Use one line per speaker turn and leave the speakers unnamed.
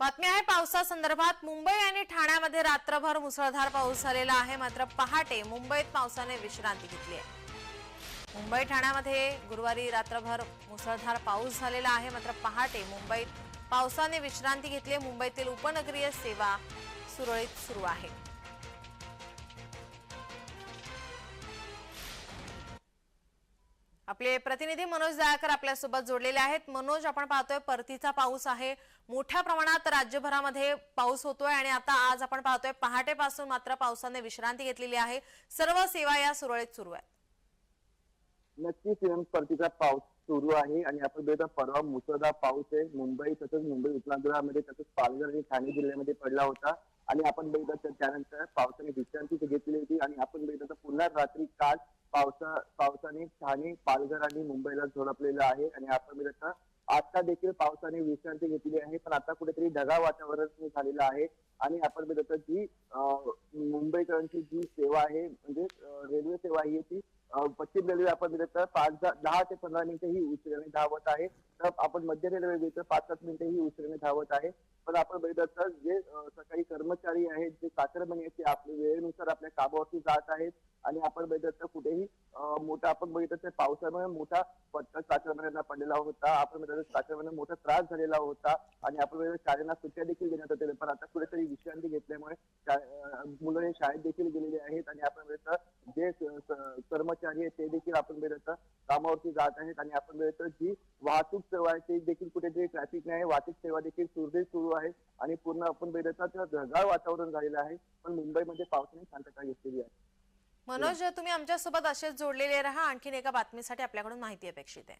बातमी आहे पावसासंदर्भात मुंबई आणि ठाण्यामध्ये रात्रभर मुसळधार पाऊस झालेला आहे. मात्र पहाटे मुंबईत पावसाने विश्रांती घेतली आहे. मुंबई ठाण्यामध्ये गुरुवारी रात्रभर मुसळधार पाऊस झालेला आहे. मात्र पहाटे मुंबईत पावसाने विश्रांती घेतली आहे. मुंबईतील उपनगरीय सेवा सुरळीत सुरू आहे. आपले प्रतिनिधी मनोज दयाकर आपल्यासोबत जोडलेले आहेत. मनोज आपण पाहतोय परतीचा पाऊस आहे. मोठ्या प्रमाणात राज्यभरामध्ये पाऊस होतोय आणि आता आज आपण पाहतोय पहाटेपासून मात्र पावसाने विश्रांती घेतलेली आहे. सर्व सेवा या सुरळीत सुरू आहेत.
नक्कीच परतीचा पाऊस सुरू आहे आणि आपण बघितलं परवा मुसळधार पाऊस आहे. मुंबई तसंच मुंबई उपनगरामध्ये तसंच पालघर आणि ठाणे जिल्ह्यामध्ये पडला होता. आणि आपण बघितलं तर त्यानंतर पावसाने विश्रांती घेतली होती आणि आपण बघितलं तर पुन्हा रात्री काल पावसा पावसाने ठाणे पालघर आणि मुंबईला झोडपलेलं आहे आणि आपण बघितलं आता देखील पावसाने विश्रांती घेतली आहे पण आता कुठेतरी ढगाळ वातावरण झालेलं आहे आणि आपण बघितलं तर जी मुंबईकरांची जी सेवा आहे म्हणजे रेल्वे सेवा ही ती पश्चिम रेल्वे आपण बघितलं तर पाच दहा दहा ते पंधरा मिनिटं ही उशिराने धावत आहे तर आपण मध्य रेल्वे बघितलं पाच सात मिनिटं ही उशिराने धावत आहे पण आपण बघितलं तर जे सकाळी कर्मचारी आहेत जे कातरमणी आहेत ते आपल्या वेळेनुसार आपल्या कामावरती जात आहेत आणि आपण बघितलं तर कुठेही मोठा आपण बघितलं तर पावसामुळे मोठा पत्ता कातरमण्यांना पडलेला होता. आपण बघितलं तर मोठा त्रास झालेला होता. आणि आपण बघितलं शाळेला सुट्ट्या देखील घेण्यात होते पण आता कुठेतरी विश्रांती घेतल्यामुळे मुलं हे शाळेत देखील गेलेली आहेत. आणि आपण बघितलं जे कर्मचारी आहेत ते देखील आपण बघितलं कामावरती जात आहेत. आणि आपण बघितलं जी वाहतूक सेवा आहे ते देखील कुठेतरी ट्रॅफिक नाही. वाहतूक सेवा देखील सुरळीत सुरू आहे. आणि पूर्ण आपण बघितलं तर ढगाळ वातावरण झालेलं आहे. पण मुंबईमध्ये पावसाने शांतता घेतलेली आहे.
मनोज तुम्ही आमच्यासोबत असेच जोडलेले राहा. आणखीन एका बातमीसाठी आपल्याकडून माहिती अपेक्षित आहे.